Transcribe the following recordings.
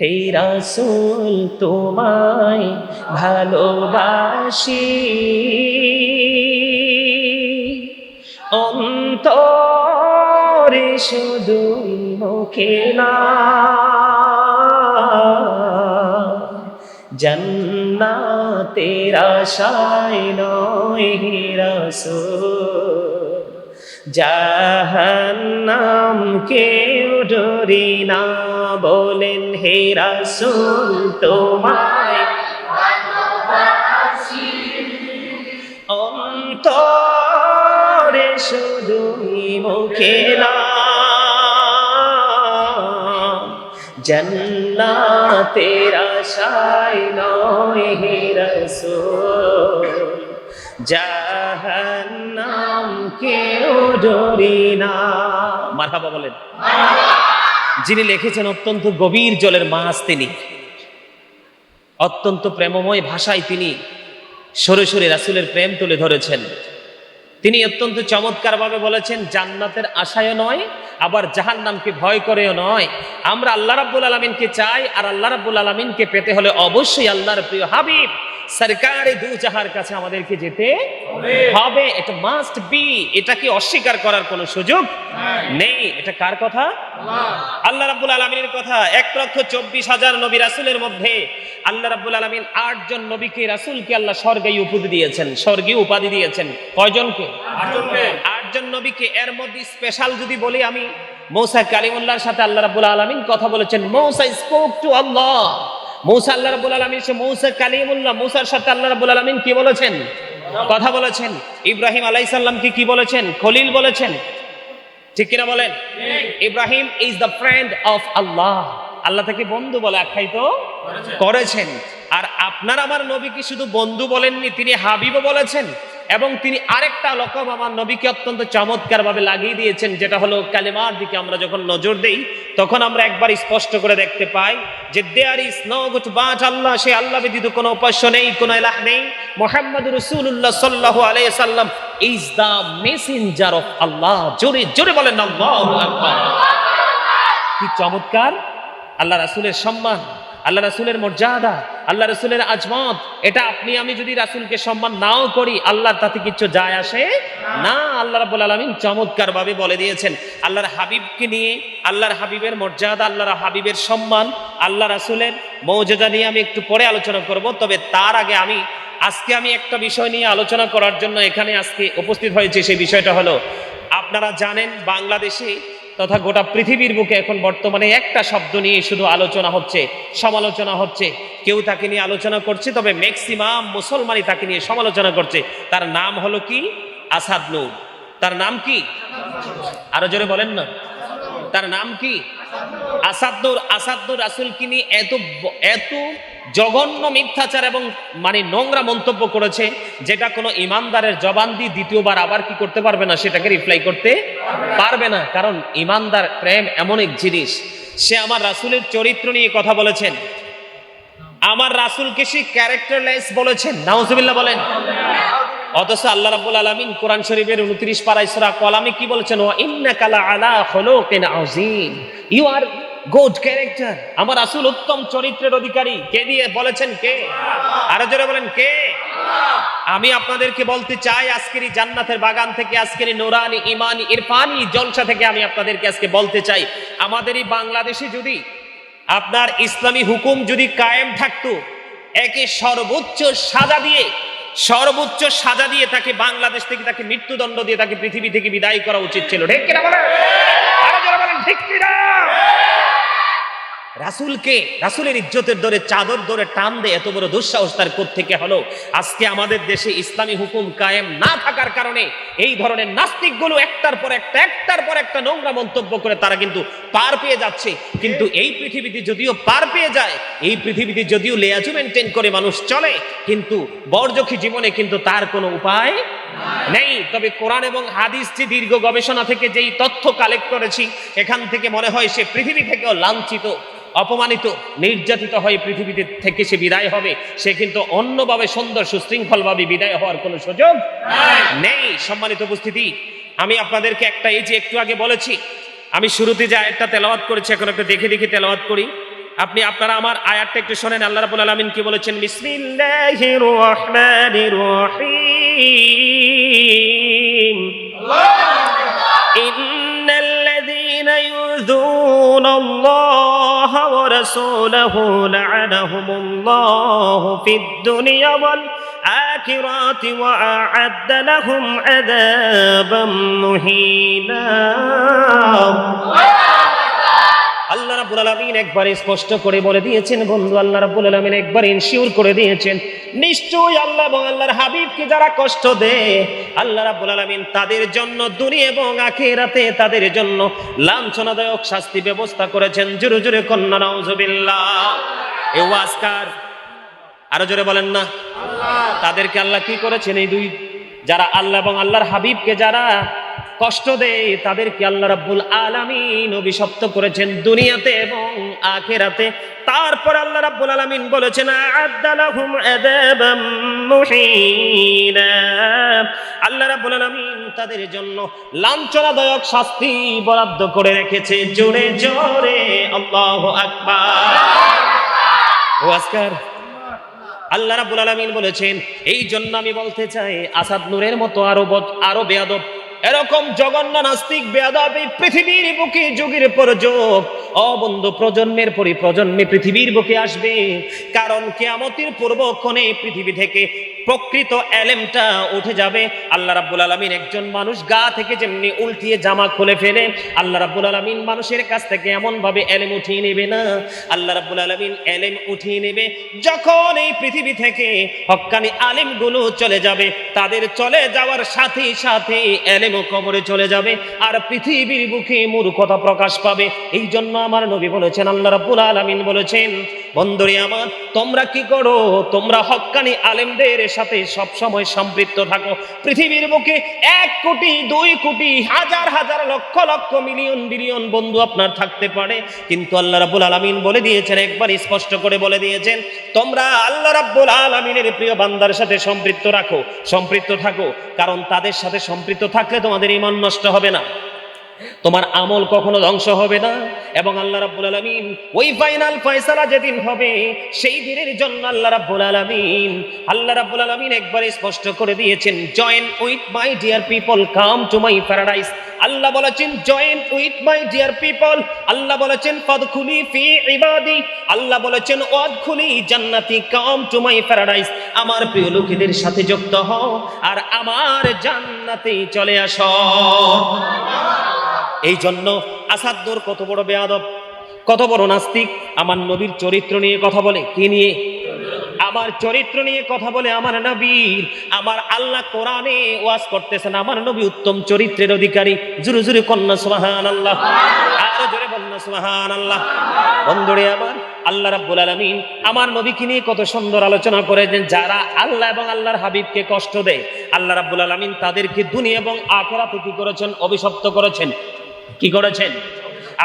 হে রাসূল তোমায় ভালোবাসি। অন্তরে শুধুই মুখে না। জন্নাতের আশায় নয় হে রাসূল। জাহান্নাম কেউ ডরি না বলেন হে রাসূল তোমায়। অন্তরে শুধুই মুখে না। জন্নাতের নয় হে রাসূল। জাহান্নাম কেউ ডরি না। মারহাবা বলেন। যিনি লিখেছেন অত্যন্ত গভীর জলের মাছ তিনি। অত্যন্ত প্রেমময় ভাষায় তিনি সরে সরে রাসুলের প্রেম তুলে ধরেছেন। তিনি অত্যন্ত চমৎকারভাবে বলেছেন, জান্নাতের আশায় নয়, আবার জাহান নামকে ভয় করেও নয়। আমরা আল্লাহ রাব্বুল আলমিনকে চাই, আর আল্লাহ রাব্বুল আলমিনকে পেতে হলে অবশ্যই আল্লাহর প্রিয় হাবিব সরকারি দু জাহার কাছে আমাদেরকে যেতে হবে। এটা মাস্ট বি এটাকে অস্বীকার করার কোনো সুযোগ নেই। এটা কার কথা? আল্লাহ রাব্বুল আলমিনের কথা। এক লক্ষ চব্বিশ হাজার নবী রাসুলের মধ্যে আল্লাহ রাব্বুল আলমিন আটজন নবীকে রাসুলকে আল্লাহ স্বর্গীয় উপাধি দিয়েছেন। স্বর্গীয় উপাধি দিয়েছেন। কয়জনকে? আটজন নবীকে। এর মধ্যে স্পেশাল যদি বলি আমি মৌসা কালিমুল্লাহর সাথে আল্লাহ রাব্বুল আলমিন কথা বলেছেন। মৌসা স্পোক টু আল্লাহ মৌসা আল্লাহ রাবুল আলমিন সে মৌসা কালিমুল্লাহ, মৌসার সাথে আল্লাহ রাবুল আলমিন কি বলেছেন? কথা বলেছেন। ইব্রাহিম আলাইসাল্লামকে কি বলেছেন? খলিল বলেছেন। ঠিক কিনা বলেন? Ibrahim is the friend of Allah. Allah থেকে বন্ধু বলে আখ্যায়িত করেছেন। আর আপনার আমার নবীকে শুধু বন্ধু বলেননি, তিনি হাবিবও বলেছেন। এবং তিনি আরেকটা লকব আমার নবীকে অত্যন্ত চমৎকার ভাবে লাগিয়ে দিয়েছেন, যেটা হলো কালেমার দিকে আমরা যখন নজর দেই, তখন আমরা একবার স্পষ্ট করে দেখতে পাই যে there is no god but Allah সে আল্লাহ ব্যতীত কোনো উপাস্য নেই, কোনো এলাহ নেই। মোহাম্মদ রসুল্লাহ সাল্লাহ আলাই সাল্লাম is the messenger of Allah জোরে জোরে বলেন কি চমৎকার! আল্লাহ রাসুলের সম্মান। আল্লাহ রাসুলের মর্যাদা আল্লাহ রাসুলের আজমত এটা আপনি আমি যদি রাসুলকে সম্মান নাও করি আল্লাহর তাতে কিছু যায় আসে না। আল্লাহ রাবুল আলমিন চমৎকার ভাবে বলে দিয়েছেন আল্লাহর হাবিবকে নিয়ে আল্লাহর হাবিবের মর্যাদা আল্লাহর হাবিবের সম্মান আল্লাহ রাসুলের মৌজাদা নিয়ে আমি একটু পরে আলোচনা করব তবে তার আগে আমি আজকে আমি একটা বিষয় নিয়ে আলোচনা করার জন্য এখানে আজকে উপস্থিত হয়েছে সেই বিষয়টা হলো আপনারা জানেন বাংলাদেশে তথা গোটা পৃথিবীর বুকে এখন বর্তমানে একটা শব্দ নিয়ে শুধু আলোচনা হচ্ছে, সমালোচনা হচ্ছে। কেউ তাকে নিয়ে আলোচনা করছে, তবে ম্যাক্সিমাম মুসলমানই তাকে নিয়ে সমালোচনা করছে। তার নাম হলো কি? আসাদ নূর। তার নাম কি? আরও জোরে বলেন না। তার নাম কি? আসাদুর আসাদুর রাসুল নিয়ে এত এত জঘন্য মিথ্যাচার এবং মানে নোংরা মন্তব্য করেছে, যেটা কোনো ইমানদারের জবান দিয়ে দ্বিতীয়বার আবার কি করতে পারবে না সেটাকে রিপ্লাই করতে পারবে না। কারণ ইমানদার প্রেম এমন এক জিনিস, সে আমার রাসুলের চরিত্র নিয়ে কথা বলেছেন। আমার রাসুলকে সে ক্যারেক্টারলেস বলেছেন নাউজুবিল্লাহ বলেন। অথচ আল্লাহ রাব্বুল আলামিন কোরআন শরীফের 29 পারা সূরা কলামে কি বলেছেন? ওয়া ইন্নাকা আলা খুলুকিন আযীম। ইউ আর গুড ক্যারেক্টার আমার আসল উত্তম চরিত্রের অধিকারী। কে দিয়ে বলেছেন কে? আরও জোরে বলেন, কে? আমি আপনাদেরকে বলতে চাই, আজকের এই জান্নাতের বাগান থেকে, আজকের নোরানি ইমানি ইরফানি জলসা থেকে আমি আপনাদেরকে আজকে বলতে চাই, আমাদের এই বাংলাদেশে যদি আপনার ইসলামী হুকুম যদি কায়েম থাকতো, একে সর্বোচ্চ সাজা দিয়ে, সর্বোচ্চ সাজা দিয়ে তাকে বাংলাদেশ থেকে, তাকে মৃত্যুদণ্ড দিয়ে তাকে পৃথিবী থেকে বিদায় করা উচিত ছিল। ঠিক কিনা বলেন, ঠিক কিনা? রাসুলকে, রাসুলের ইজ্জতের দরে, চাদর দরে টান দেয় এত বড় দুঃসাহস তার থেকে হলো? আজকে আমাদের দেশে ইসলামী হুকুম কায়েম না থাকার কারণে এই ধরনের নাস্তিকগুলো একটার পর একটা, একটার পর একটা নোংরা মন্তব্য করে তারা কিন্তু পার পেয়ে যাচ্ছে। কিন্তু এই পৃথিবীতে যদিও পার পেয়ে যায়, এই পৃথিবীতে যদিও লেয়াজু মেনটেন করে মানুষ চলে, কিন্তু বর্জখী জীবনে কিন্তু তার কোনো উপায় নেই। তবে কোরআন এবং হাদিস যে দীর্ঘ গবেষণা থেকে যেই তথ্য কালেক্ট করেছি, এখান থেকে মনে হয় সে পৃথিবী থেকেও লাঞ্ছিত। অপমানিত নির্যাতিত হয়ে পৃথিবীতে থেকে সে বিদায় হবে সে কিন্তু অন্যভাবে সুন্দর সুশৃঙ্খলভাবে বিদায় হওয়ার কোনো সুযোগ নেই। সম্মানিত উপস্থিতি আমি আপনাদেরকে একটা এই যে একটু আগে বলেছি আমি শুরুতে যে একটা তেলাওয়াত করেছি এখন একটা দেখে দেখে তেলাওয়াত করি। আপনি আপনারা আমার আয়াতটা একটু শোনেন আল্লাহ রাব্বুল আলামিন কি বলেছেন? বিসমিল্লাহির রহমানির রহিম। ইন্নাল্লাযীনা يؤذون الله ورسوله لعنهم الله في الدنيا والآخرة وأعد لهم عذابا مهينا. রাব্বুল আলামিন একবার স্পষ্ট করে বলে দিয়েছেন বন্ধু আল্লাহ রাব্বুল আলামিন একবার ইনশিওর করে দিয়েছেন। নিশ্চয়ই আল্লাহ এবং আল্লাহর হাবিবকে যারা কষ্ট দেয় আল্লাহ রাব্বুল আলামিন তাদের জন্য দুনিয়া এবং আখিরাতে তাদের জন্য লাঞ্ছনাদায়ক শাস্তি ব্যবস্থা করেছেন। জোরে জোরে কন্যা নাউজুবিল্লাহ। এ ওয়াজকার আরও জোরে বলেন না। তাদেরকে আল্লাহ কি করেছেন? এই দুই যারা আল্লাহ এবং আল্লাহর হাবিবকে যারা কষ্ট দেয়, তাদেরকে আল্লাহ রাব্বুল আলামিন অভিশপ্ত করেছেন দুনিয়াতে এবং আখেরাতে। তারপর আল্লাহ রাব্বুল আলামিন বলেছেন আদালাহুম আযাবাম মুহিনা। আল্লাহ রাব্বুল আলামিন তাদের জন্য লাঞ্ছনাদায়ক শাস্তি বরাদ্দ করে রেখেছে। জোরে জোরে, আল্লাহু আকবার। ওয়াজকার আল্লাহ রাব্বুল আলামিন বলেছেন এই জন্য আমি বলতে চাই, আসাদ নূরের মতো আরও আরও বেয়াদব এরকম জঘন্য নাস্তিক বেদাবি পৃথিবীর বুকে যুগের পর যোগ, অবন্ধ প্রজন্মের পরি প্রজন্মে পৃথিবীর বুকে আসবে। কারণ কেয়ামতির পূর্বক্ষণে পৃথিবী থেকে প্রকৃত এলেমটা উঠে যাবে। আল্লাহ রাব্বুল আলামিন একজন মানুষ গা থেকে যেমনি উল্টিয়ে জামা খুলে ফেলে, আল্লাহ রাব্বুল আলামিন মানুষের কাছ থেকে এমন ভাবে এলেম উঠিয়ে নেবে না। আল্লাহ রাব্বুল আলামিন এলেম উঠিয়ে নেবে যখন এই পৃথিবী থেকে হক্কানি আলিমগুলো চলে যাবে, তাদের চলে যাওয়ার সাথে সাথে এলেমও কবরে চলে যাবে আর পৃথিবীর বুকে মূর্খতা প্রকাশ পাবে। এই জন্য আমার নবী বলেছেন, আল্লাহ রাব্বুল আলামিন বলেছেন বন্ধুরে আমার, তোমরা কি করো? তোমরা হক্কানি আলেমদের সাথে সব সময় সম্পৃক্ত থাকো। পৃথিবীর বুকে এক কোটি, দুই কোটি, হাজার হাজার, লক্ষ লক্ষ, মিলিয়ন, বিলিয়ন বন্ধু আপনার থাকতে পারে। কিন্তু আল্লাহ রাব্বুল আলামিন বলে দিয়েছেন, একবার স্পষ্ট করে বলে দিয়েছেন, তোমরা আল্লাহ রাব্বুল আলামিনের প্রিয় বান্দার সাথে সম্পৃক্ত রাখো, সম্পৃক্ত থাকো। কারণ তাদের সাথে সম্পৃক্ত থাকলে তোমাদের ইমান নষ্ট হবে না। তোমার আমল কখনো ধ্বংস হবে না। এবং আল্লাহ রাব্বুল আলামিন ওই ফাইনাল ফয়সালা যেদিন হবে, সেই দিনের জন্য আল্লাহ রাব্বুল আলামিন, আল্লাহ রাব্বুল আলামিন একবার স্পষ্ট করে দিয়েছেন join with my dear people come to my paradise Allah বলেছেন join with my dear people Allah বলেছেন পদখুলি ফি ইবাদি আল্লাহ বলেছেন ওয়াদখুলি জান্নাতি কাম টু মাই প্যারাডাইস আমার প্রিয় লোকেদের সাথে যুক্ত হও আর আমার জান্নাতে চলে আসো। এই জন্য আসাদ্দুর কত বড় বেয়াদব, কত বড় নাস্তিক, আমার নবীর চরিত্র নিয়ে কথা বলে, কি নিয়ে? আমার চরিত্র নিয়ে কথা বলে আমার নবীর, আমার আল্লাহ কোরআনে ওয়াজ করতেছেন, আমার নবী উত্তম চরিত্রের অধিকারী। জুরু জুরু কন্যা সুবাহান আল্লাহ আরও জোরে বন্যা সুবাহান আল্লাহ বন্ধুরে আমার, আল্লাহ রাব্বুল আলামিন আমার নবীকে নিয়ে কত সুন্দর আলোচনা করেছেন। যারা আল্লাহ এবং আল্লাহর হাবিবকে কষ্ট দেয়, আল্লাহ রাব্বুল আলামিন তাদেরকে দুনিয়া এবং আখিরাতে কি করেছেন? অভিশপ্ত করেছেন। কি করেছেন?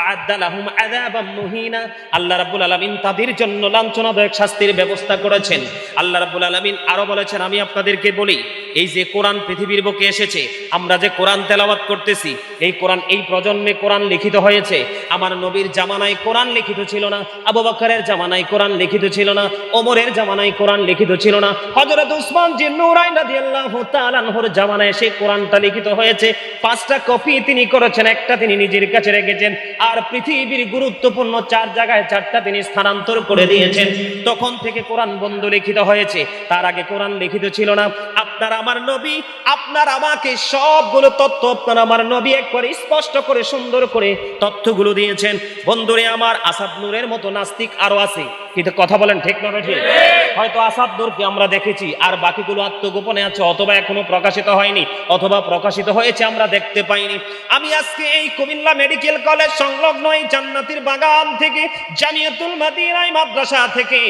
আ'আদ্দা লাহুম আযাবাম মুহিনা। আল্লাহ রাব্বুল আলামিন তাদের জন্য লাঞ্ছনাদায়ক শাস্তির ব্যবস্থা করেছেন। আল্লাহ রাব্বুল আলামিন আরও বলেছেন, আমি আপনাদেরকে বলি, এই যে কোরআন পৃথিবীর বুকে এসেছে, আমরা যে কোরআন তেলাওয়াত করতেছি, এই কোরআন এই প্রজন্মে কোরআন লিখিত হয়েছে। আমার নবীর জামানায় কোরআন লিখিত ছিল না, আবু বকরের জামানায় কোরআন লিখিত ছিল না, ওমরের জামানায় কোরআন লিখিত ছিল না। হযরত উসমান জি নূরাইন রাদিয়াল্লাহু তাআলা জামানায় সেই কোরআনটা লিখিত হয়েছে। পাঁচটা কপি তিনি করেছেন, একটা তিনি নিজের কাছে রেখেছেন। আর পৃথিবীর গুরুত্বপূর্ণ চার জায়গায় চারটা তিনি স্থানান্তর করে দিয়েছেন। তখন থেকে কোরআন বন্ধ লিখিত হয়েছে। তার আগে কোরআন লিখিত ছিল না। আপনার আমার নবী, আপনার আমাকে সবগুলো তথ্য আপনার আমার নবী একবারে স্পষ্ট করে, সুন্দর করে তথ্যগুলো দিয়েছেন। বন্ধুরে আমার আসাদ নূরের মতো নাস্তিক আরও আছে। কিন্তু কথা বলেন ঠিক না ঠিক হয়তো আসাদ নূরকে আমরা দেখেছি, আর বাকিগুলো আত্মগোপনে আছে, অথবা এখনও প্রকাশিত হয়নি, অথবা প্রকাশিত হয়েছে, আমরা দেখতে পাইনি। আমি আজকে এই কুমিল্লা মেডিকেল কলেজ সংলগ্ন এই জান্নাতির বাগান থেকে, জামিয়াতুল মাদিনাই মাদ্রাসা থেকে,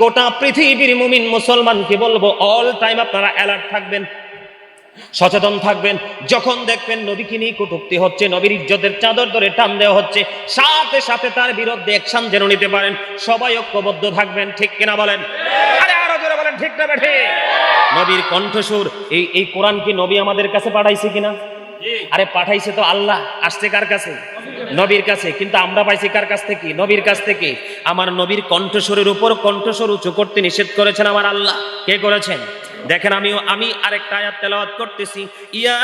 গোটা পৃথিবীর মুমিন মুসলমানকে বলব অল টাইম আপনারা অ্যালার্ট থাকবেন। সচেতন থাকবেন। যখন দেখবেন নবীকে নিয়ে কটুক্তি হচ্ছে নবীর ইজ্জতের চাদর ধরে টান দেওয়া হচ্ছে সাথে সাথে তার বিরুদ্ধে অ্যাকশন যেন নিতে পারেন। সবাই ঐক্যবদ্ধ থাকবেন ঠিক কিনা বলেন? আরে আরও জোরে বলেন ঠিক না বেঠে? নবীর কণ্ঠস্বর এই এই কোরআন কি নবী আমাদের কাছে পাঠাইছে কিনা? আরে পাঠাইছে তো আল্লাহ আসছে কার কাছে? নবীর কাছে কিন্তু আমরা পাইছি কার কাছ থেকে? নবীর কাছ থেকে। আমার নবীর কণ্ঠস্বরের উপর কণ্ঠস্বর উঁচু করতে নিষেধ করেছেন আমার আল্লাহ। কে করেছেন? দেখেন আমি আমি আরেকটা আয়াত তেলাওয়াত করতেছি। ইয়া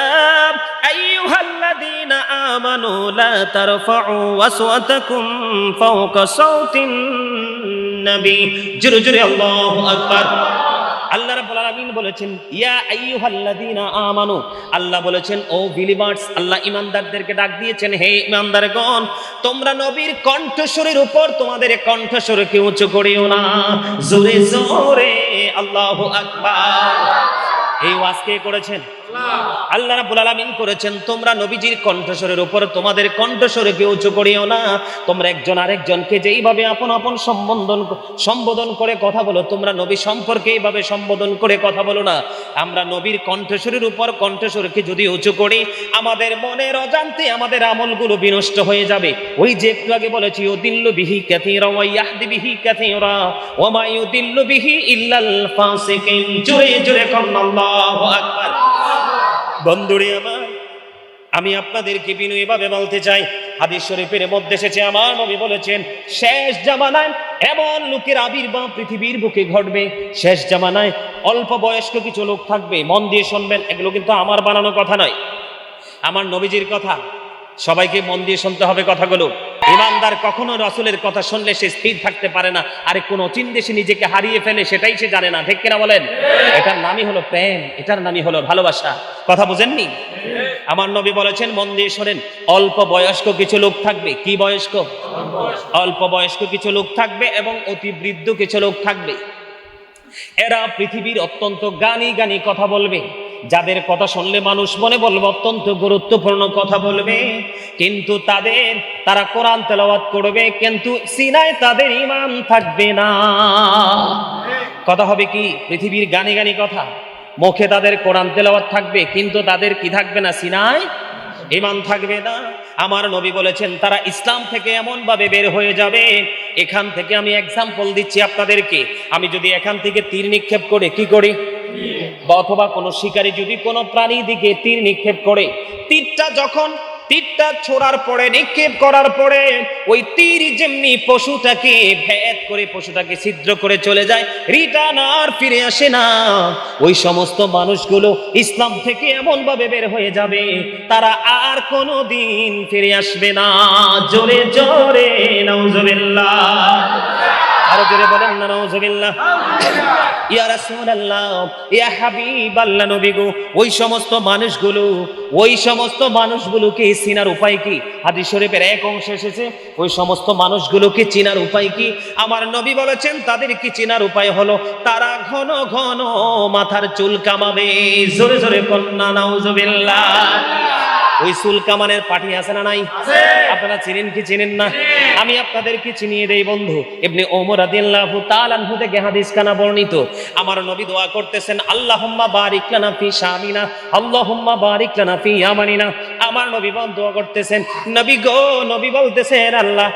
আইয়ুহাল্লাযীনা আমানু লা তারফাউ আসওয়াতাকুম ফাওকা সাওতিন নবী। জোরে জোরে, আল্লাহু আকবার। আল্লাহ রাব্বুল আলামিন বলেছেন, ইয়া আইয়ুহাল্লাযীনা আমানু। আল্লাহ বলেছেন, ও বিলিভার্স আল্লাহ ইমানদারদেরকে ডাক দিয়েছেন, হে ইমানদারগণ, তোমরা নবীর কণ্ঠস্বরের উপর তোমাদের কণ্ঠস্বরকে উঁচু করিও না। জোরে জোরে। আল্লাহু আকবার। এই ওয়াজ কে করেছেন? আল্লাহ। রাব্বুল আলামিন করেছেন, তোমরা নবীজির কণ্ঠস্বরের উপর তোমাদের কণ্ঠস্বরকে উঁচু করিও না। তোমরা একজন আরেকজনকে যেইভাবে আপন আপন সম্বোধন সম্বোধন করে কথা বলো, তোমরা নবী সম্পর্কে এইভাবে সম্বোধন করে কথা বলো না। আমরা নবীর কণ্ঠস্বরের উপর কণ্ঠস্বরকে যদি উঁচু করি, আমাদের মনের অজান্তে আমাদের আমলগুলো বিনষ্ট হয়ে যাবে। ওই যে একটু আগে বলেছি ও দিল্লু বিহি কাথিরা ওয়া ইয়াহদি বিহি কাথিরা ওয়া মা ইউদিল্লু বিহি ইল্লাল ফাসিকিন। জোরে জোরে কন্না আল্লাহু আকবার। বন্ধুরে আমার, আমি আপনাদেরকে বিনু এভাবে বলতে চাই। হাদিস শরীফের মধ্যে এসেছে, আমার নবী বলেছেন, শেষ জামানায় এমন লোকের আবির্ভাব পৃথিবীর বুকে ঘটবে। শেষ জামানায় অল্প বয়স্ক কিছু লোক থাকবে। মন দিয়ে শুনবেন, এগুলো কিন্তু আমার বানানো কথা নয়। আমার নবীজির কথা, সবাইকে মন দিয়ে শুনতে হবে কথাগুলো। ইমানদার কখনো রসুলের কথা শুনলে সে স্থির থাকতে পারে না। আরে কোন চিন্তে সে নিজেকে হারিয়ে ফেলে সেটাই সে জানে না। ঠিক কিনা বলেন? এটার নামই হলো প্রেম, এটার নামই হলো ভালোবাসা। কথা বুঝেননি? আমার নবী বলেছেন, মন দিয়ে শোনেন, অল্প বয়স্ক কিছু লোক থাকবে। কি বয়স্ক? অল্প বয়স্ক কিছু লোক থাকবে এবং অতি বৃদ্ধ কিছু লোক থাকবে। এরা পৃথিবীর অত্যন্ত গানি গানি কথা বলবে। যাদের কথা শুনলে মানুষ মনে বলবে, অত্যন্ত গুরুত্বপূর্ণ কথা বলবে। কিন্তু তাদের, তারা কোরআন তেলাওয়াত করবে, কিন্তু সিনায় তাদের ইমান থাকবে না। কথা হবে কি? পৃথিবীর গানে গানি কথা। মুখে তাদের কোরআন তেলাওয়াত থাকবে, কিন্তু তাদের কি থাকবে না? সিনায় ইমান থাকবে না। আমার নবী বলেছেন, তারা ইসলাম থেকে এমন ভাবে বের হয়ে যাবে, এখান থেকে আমি এক্সাম্পল দিচ্ছি আপনাদেরকে। আমি যদি এখান থেকে তীর নিক্ষেপ করে কি করি? বা অথবা কোনো শিকারী যদি কোনো প্রাণী দিকে তীর নিক্ষেপ করে, তীরটা যখন, তীরটা ছোড়ার পরে, নিক্ষেপ করার পরে, ওই তীর যেমনি পশুটাকে ভেদ করে পশুটাকে ছিদ্র করে চলে যায়, রিটার্ন আর ফিরে আসে না। ওই সমস্ত মানুষগুলো ইসলাম থেকে এমন ভাবে বের হয়ে যাবে, তারা আর কোনো দিন ফিরে আসবে না। জোরে জোরে, নাউজুবিল্লাহ। আরও জোরে বলেন না, নাউজুবিল্লাহ। ইয়া রাসূলুল্লাহ, ইয়া হাবিবাল্লাহ নবী গো ওই সমস্ত মানুষগুলো, ওই সমস্ত মানুষগুলোকে চিনার উপায় কি? হাদিস শরীফের এক অংশ এসেছে, ওই সমস্ত মানুষগুলোকে চিনার উপায় কি? আমার নবী বলেছেন তাদের কি চিনার উপায় হলো, তারা ঘন ঘন মাথার চুল কামাবে। জোরে জোরে কন্যা নাউজুবিল্লাহ। ওই চুল কামানের পাঠি আছে না নাই? আপনারা চিনেন কি চিনেন না? আমি আপনাদেরকে চিনিয়ে দেই বন্ধু। এমনি ওমর রাদিয়াল্লাহু তাআলা আনহু থেকে হাদিস কানা বর্ণিত। আমার নবী দোয়া করতেছেন আল্লাহুম্মা বারিক লানা ফি শামিনা আল্লাহুম্মা বারিক লানা ফি ইয়ামানিনা। আমার নবী বল দোয়া করতেছেন নবী গো নবী বলতেছেন আল্লাহ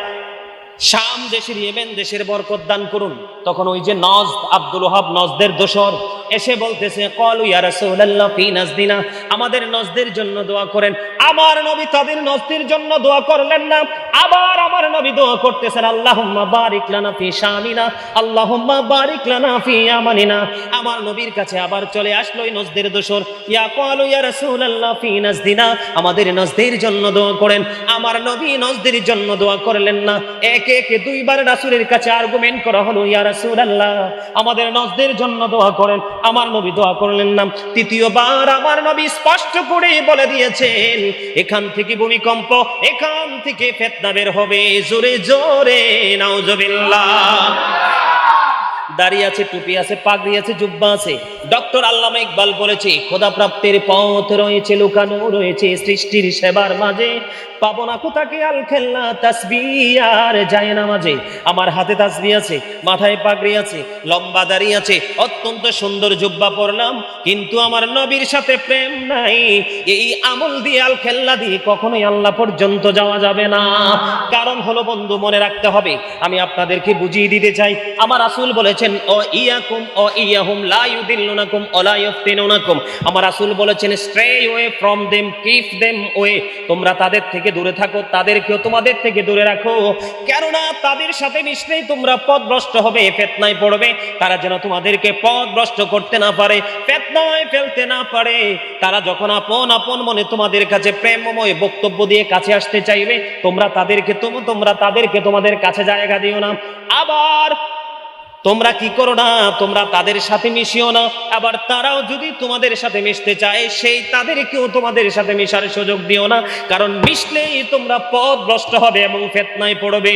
শাম দেশের ইয়েমেন দেশের বরকত দান করুন। তখন ওই যে নজ আব্দুল ওহাব নজদের দোসর এসে বলতেছে, কল ইয়া রাসূলুল্লাহ, ফি নাজদিনা আমাদের নজদের জন্য দোয়া করেন। আমার নবী তাদের নজদের জন্য দোয়া করলেন না। আবার আমার নবী দোয়া করতেছেন, আল্লাহুম্মা বারিক লানা ফি শামিনা আল্লাহুম্মা বারিক লানা ফি আমানিনা। আমার নবীর কাছে আবার চলে আসলো ওই নজদের দোসর ইয়া কল ইয়া রাসূলুল্লাহ, ফি নাজদিনা আমাদের নজদের জন্য দোয়া করেন। আমার নবী নজদের জন্য দোয়া করলেন না। একে একে দুইবার রাসূলের কাছে আর্গুমেন্ট করা হলো, ইয়া রাসূলুল্লাহ। আমাদের নজদের জন্য দোয়া করেন। আমার নবী দোয়া করলেন না। তৃতীয়বার আমার নবী স্পষ্ট করে বলে দিয়েছেন, এখান থেকে ভূমিকম্প, এখান থেকে ফেতনা বের হবে। জোরে জোরে, নাউজুবিল্লাহ। দাড়ি আছে, টুপি আছে, পাগড়ি আছে, জুব্বা আছে। ডক্টর আল্লামা ইকবাল বলেছে খোদা প্রাপ্তির পথ রয়েছে, লুকানো রয়েছে, সৃষ্টির সেবার মাঝে। পাবো না কোথাকে? আল খেলনা, তাসবি আর যায় না মাঝে আমার হাতে তাসবি আছে, মাথায় পাগড়ি আছে, লম্বা দাড়ি আছে, অত্যন্ত সুন্দর জুব্বা পরলাম, কিন্তু আমার নবীর সাথে প্রেম নাই। এই আমল দিয়ে, আল দিয়ে কখনোই আল্লাহ পর্যন্ত যাওয়া যাবে না। কারণ হলো বন্ধু, মনে রাখতে হবে, আমি আপনাদেরকে বুঝিয়ে দিতে চাই। আমার রাসূল বলেছেন ও ইয়াকুম ও ইয়াহুম, লা ইউদিল্লুনাকুম ও লা ইফতিনুনাকুম আমার রাসূল বলেছেন stray way from them keep them way তোমরা তাদের থেকে থেকে দূরে থাকো, তাদেরকেও তোমাদের থেকে দূরে রাখো। কেননা তাদের সাথে মিশলেই তোমরা পথভ্রষ্ট হবে, ফেতনায় পড়বে। তারা যেন তোমাদেরকে পথভ্রষ্ট করতে না পারে, ফেতনায় ফেলতে না পারে। তারা যখন আপন আপন মনে তোমাদের কাছে প্রেমময় বক্তব্য দিয়ে কাছে আসতে চাইবে, তোমরা তাদেরকে তুমি তোমরা তাদেরকে তোমাদের কাছে জায়গা দিও না। আবার তোমরা কি করো না? তোমরা তাদের সাথে মিশিও না। আবার তারাও যদি তোমাদের সাথে মিশতে চায়, সেই তাদেরকেও তোমাদের সাথে মিশার সুযোগ দিও না। কারণ মিশলেই তোমরা পথ ভ্রষ্ট হবে এবং ফেতনায় পড়বে।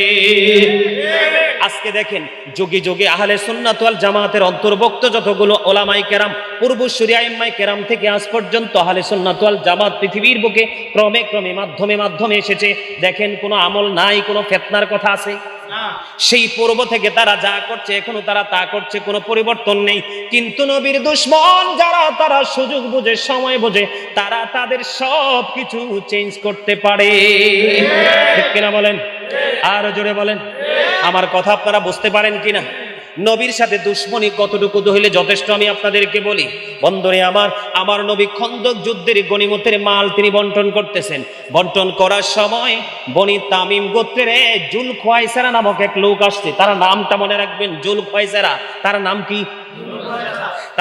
আজকে দেখেন, যোগে যোগে আহলে সুন্নাত ওয়াল জামাতের অন্তর্ভুক্ত যতগুলো ওলামাই কেরাম পূর্বসূরি আইম্মাই কেরাম থেকে আজ পর্যন্ত আহলে সুন্নাত ওয়াল জামাত পৃথিবীর বুকে ক্রমে ক্রমে, মাধ্যমে মাধ্যমে এসেছে। দেখেন, কোনো আমল নাই, কোনো ফেতনার কথা আছে। সেই পূর্ব থেকে তারা যা করছে, এখনও তারা তা করছে, কোনো পরিবর্তন নেই। কিন্তু নবীর দুশ্মন যারা, তারা সুযোগ বুঝে, সময় বুঝে, তারা তাদের সব কিছু চেঞ্জ করতে পারে। ঠিক কিনা বলেন? আর জোরে বলেন? আমার কথা আপনারা বুঝতে পারেন কিনা? নবীর সাথে দুশ্মনী কতটুকু হইলে যথেষ্ট আমি আপনাদেরকে বলি। বন্দরে আমার আমার নবী খন্দক যুদ্ধের গণিমতের মাল তিনি বন্টন করতেছেন। বন্টন করার সময় বনি তামিম গোত্রের জুল খোয়াইসারা নামক এক লোক আসছে। তারা নামটা মনে রাখবেন জুল খোয়াইসারা তার নাম কি?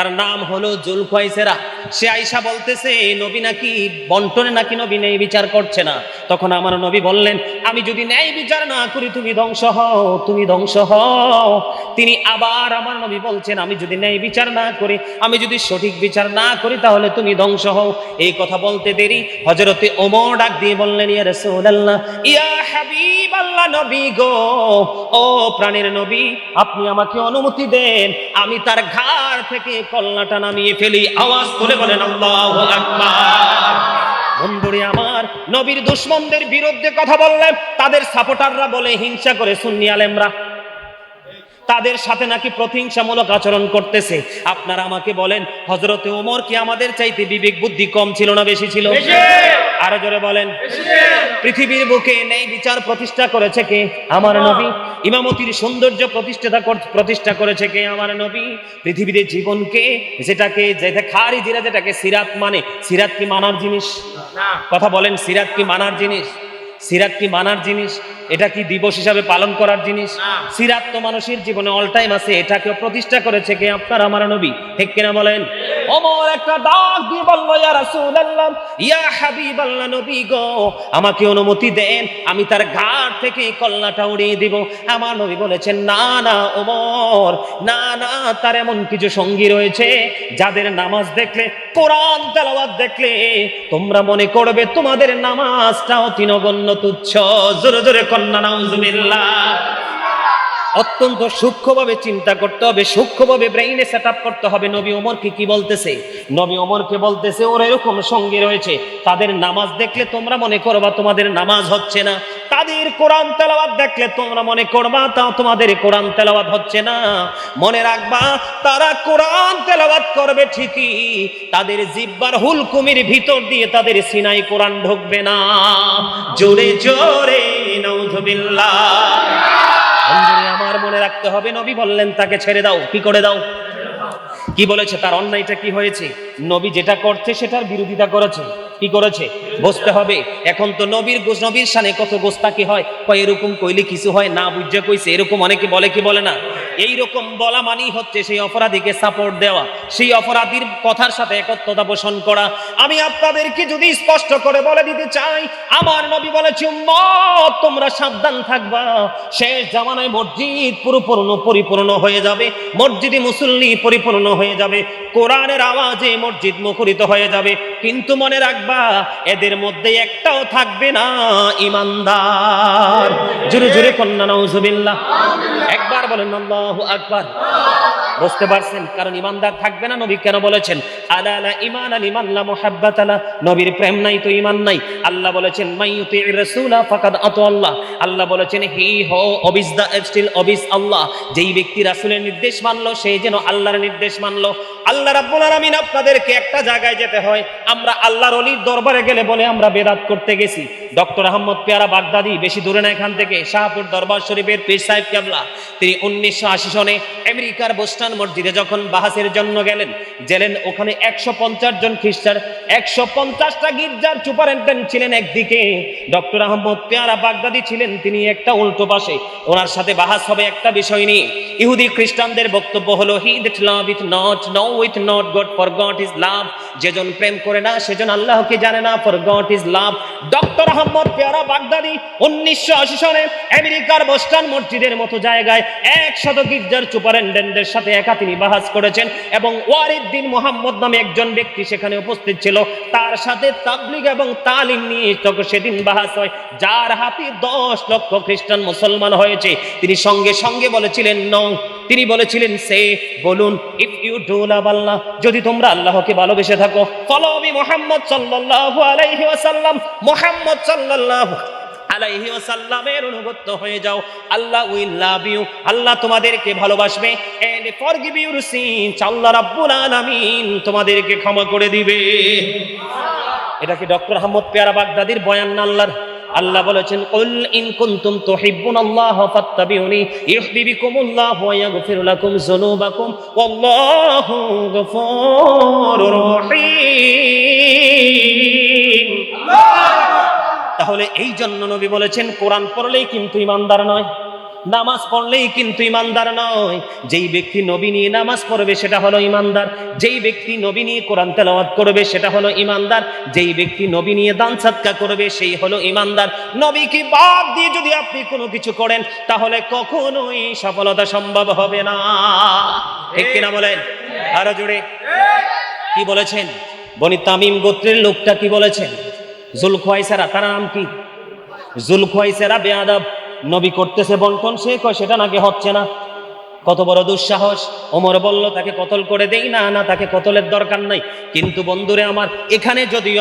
তার নাম হলো জুল খোয়াইসেরা সে আইসা বলতেছে, নবী নাকি বন্টনে নাকি নবী নেই, বিচার করছে না। তখন আমার নবী বললেন, আমি যদি ন্যায় বিচার না করি, তুমি ধ্বংস হও, তুমি ধ্বংস হও। তিনি আবার আমার নবী বলছেন, আমি যদি ন্যায় বিচার না করি, আমি যদি সঠিক বিচার না করি, তাহলে তুমি ধ্বংস হও। এই কথা বলতে দেরি হজরতে ওমর ডাক দিয়ে বললেন, ইয়া রাসূলুল্লাহ, ইয়া হাবিব আল্লাহ নবী গো, ও প্রাণের নবী, আপনি আমাকে অনুমতি দেন, আমি তার ঘাড় থেকে কল্লাটা নামিয়ে ফেলি। আওয়াজ করে বলেন আল্লাহু আকবার। বন্ধুরে আমার নবীর দুশ্মনদের বিরুদ্ধে কথা বললেন তাদের সাপোর্টাররা বলে হিংসা করে সুন্নি আলেমরা। তাদের সাথে নাকি প্রতিহিংসামূলক আচরণ করতেছে। আপনারা আমাকে বলেন হজরতে ওমর কি আমাদের চাইতে বিবেক বুদ্ধি কম ছিল না বেশি ছিল? আরও জোরে বলেন পৃথিবীর বুকে নেই বিচার প্রতিষ্ঠা করেছে কে? আমার নবী ইমামতির সৌন্দর্য প্রতিষ্ঠা প্রতিষ্ঠা করেছে কে আমার নবী? পৃথিবীতে জীবনকে যেটাকে যেটা খারিজিরা যেটাকে সিরাত মানে সিরাত কি মানার জিনিস। কথা বলেন সিরাত কি মানার জিনিস। সিরাত কি মানার জিনিস। এটা কি দিবস হিসাবে পালন করার জিনিস? সিরাত তো মানুষের জীবনে অল টাইম আছে এটাকে প্রতিষ্ঠা করেছে কে? আপনার আমার নবী। ঠিক কিনা বলেন? ওমর একটা ডাক দিয়ে বলল ইয়া রাসূলুল্লাহ ইয়া হাবিবাল্লাহ নবী গো আমাকে অনুমতি দেন আমি তার ঘাট থেকে কল্লাটা উড়িয়ে দিব। আমার নবী বলেছেন না না ওমর না না তার এমন কিছু সঙ্গী রয়েছে যাদের নামাজ দেখলে কোরআন তেলাওয়াত দেখলে তোমরা মনে করবে তোমাদের নামাজটাও তিনগণ্য তুচ্ছ। জোরে জোরে কন্যা নাউজুবিল্লাহ। অত্যন্ত সূক্ষ্মভাবে চিন্তা করতে হবে, সূক্ষ্মভাবে ব্রেইনে সেট আপ করতে হবে। নবী ওমরকে কি বলতেছে? নবী ওমরকে বলতেছে, ওর এরকম সঙ্গী রয়েছে, তাদের নামাজ দেখলে তোমরা মনে করবা তোমাদের নামাজ হচ্ছে না। তাদের কোরআন তেলাওয়াত দেখলে তোমরা মনে করবা তা তোমাদের কোরআন তেলাওয়াত হচ্ছে না। মনে রাখবা, তারা কোরআন তেলাওয়াত করবে ঠিকই, তাদের জিব্বার হুলকুমির ভিতর দিয়ে তাদের সিনাই কোরআন ঢুকবে না। জোরে জোরে, নাউজুবিল্লাহ। আমার মনে রাখতে হবে, নবী বললেন, তাকে ছেড়ে দাও। কি করে দাও? কি বলেছে? তার অন্যায়টা কি হয়েছে? নবী যেটা করছে, সেটার বিরোধিতা করেছে। কি করেছে? বসতে হবে। এখন তো নবীর নবীর সানে কত গোস্তাকি হয়। এরকম কইলে কিছু হয়? না বুঝে কইছে। এরকম অনেকে বলে কি বলে না? এই রকম বলা মানেই হচ্ছে সেই অপরাধীকে সাপোর্ট দেওয়া, সেই অপরাধীর কথার সাথে একত্রতা পোষণ করা। আমি আপনাদেরকে যদি স্পষ্ট করে বলে দিতে চাই, আমার নবী বলেছে, উম্মত, তোমরা সাবধান থাকবা। শেষ জামানায় মসজিদ পুরোপূর্ণ, পরিপূর্ণ হয়ে যাবে। মসজিদে মুসল্লি পরিপূর্ণ হয়ে যাবে। কোরআনের আওয়াজে মসজিদ মুখরিত হয়ে যাবে। কিন্তু মনে রাখবা, এদের মধ্যে একটাও থাকবে না, ইমানদার। জোরে জোরে কন্যা, নাউজুবিল্লাহ। একবার বলেন, আল্লাহু আকবার। বুঝতে পারছেন? কারণ ইমানদার থাকবে না, নবী কেন বলেছেন? আলা আলা ইমান আল ইমান লা মুহাব্বাত আলা নবীর প্রেম নাই তো ইমান নাই। আল্লাহ বলেছেন মাইয়ুতি রাসূলা ফাকাদ আতা আল্লাহ। আল্লাহ বলেছেন, হি হো, অবিস দা, স্টিল অবিস আল্লাহ। যেই ব্যক্তি রাসূলের নির্দেশ মানলো, সে যেন আল্লাহর নির্দেশ মানলো। আল্লাহ রাব্বুল আলামিন আপনাদেরকে একটা জায়গায় যেতে হয়। আমরা আল্লাহর অলির দরবারে গেলে বলে আমরা বেদাত করতে গেছি। ডক্টর আহমদ পেয়ারা বাগদাদি বেশি দূরে না এখান থেকে, শাহপুর দরবার শরীফের পীর সাহেব কেবলা। তিনি উনিশশো আশি সনে আমেরিকার বোস্টান মসজিদে যখন বাহাসের জন্য গেলেন গেলেন ওখানে একশো পঞ্চাশ জন খ্রিস্টান, একশো পঞ্চাশটা গির্জার সুপারেন্টেন্ট ছিলেন একদিকে। ডক্টর আহমদ পেয়ারা বাগদাদি ছিলেন, তিনি একটা উল্টো পাশে। ওনার সাথে বাহাস হবে একটা বিষয় নিয়ে। ইহুদি খ্রিস্টানদের বক্তব্য হলো he that loveth not knoweth not god for god is love যেজন প্রেম করে না, সেজন আল্লাহকে জানে না for god is love doctor Ahmad পেয়ারা বাগদাদি উনিশশো আশি সনে আমেরিকার বোস্টান মসজিদের মতো জায়গায় একশত গির্জার সুপারেন্টেন্টের সাথে একা তিনি বাহাস করেছেন এবং ওয়ারিদ্দিন মোহাম্মদ নামে একজন ব্যক্তি সেখানে উপস্থিত ছিল। তার সাথে তাবলিগ এবং তালিম নিয়ে সেদিন বাহাস হয়। যার হাতে দশ লক্ষ খ্রিস্টান মুসলমান হয়েছে। তিনি সঙ্গে সঙ্গে বলেছিলেন নং তিনি বলেছিলেন, সে, বলুন ইফ ইউ ডু আল্লাহ যদি তোমরা আল্লাহকে ভালোবেসে থাকো ফলো বি মোহাম্মদ সাল্লাল্লাহু আলাইহি ওয়াসাল্লাম মোহাম্মদ সাল্লাল্লাহু আলাইহি ওয়াসাল্লামের অনুগত হয়ে যাও। আল্লাহ উইল লাভ ইউ আল্লাহ তোমাদেরকে ভালোবাসবে and forgive your sins Allah রাব্বুল আলামিন তোমাদেরকে ক্ষমা করে দিবে। এটা কি ডক্টর আহমদ পেয়ারা বাগদাদির বয়ান আল্লাহর? আল্লাহ বলেছেন কুল ইন কুনতুম তুহিব্বুনাল্লাহ ফাত্তাবিউনি ইউহিব্বুকুমুল্লাহ ওয়া ইয়াগফির লাকুম যুনুবাকুম ওয়াল্লাহু গফুরুর রহিম। তাহলে এই জন্য নবী বলেছেন, কোরআন পড়লেই কিন্তু ইমানদার নয়। নামাজ পড়লেই কিন্তু ইমানদার নয়। যেই ব্যক্তি নবী নিয়ে নামাজ পড়বে, সেটা হলো ইমানদার। যেই ব্যক্তি নবী নিয়ে কোরআন তেলাওয়াত করবে, সেটা হলো ইমানদার। যেই ব্যক্তি নবী নিয়ে দান সাদকা করবে, সেই হলো ইমানদার। নবীকে বাদ দিয়ে যদি আপনি কোনো কিছু করেন, তাহলে কখনোই সফলতা সম্ভব হবে না। ঠিক কিনা বলেন? আরও জুড়ে কি বলেছেন? বনি তামিম গোত্রের লোকটা কি বলেছেন? জুলখোয়াইসারা, তার নাম কি? জুলখোয়াইসারা বেয়াদব নবী করতেছে বন্টন, সে কয়, সেটা নাকি হচ্ছে না? কত বড় দুঃসাহস। ওমর বলল, তাকে কতল করে দেই? না না, তাকে কতলের দরকার নাই। কিন্তু বন্ধুরে আমার, এখানে যদিও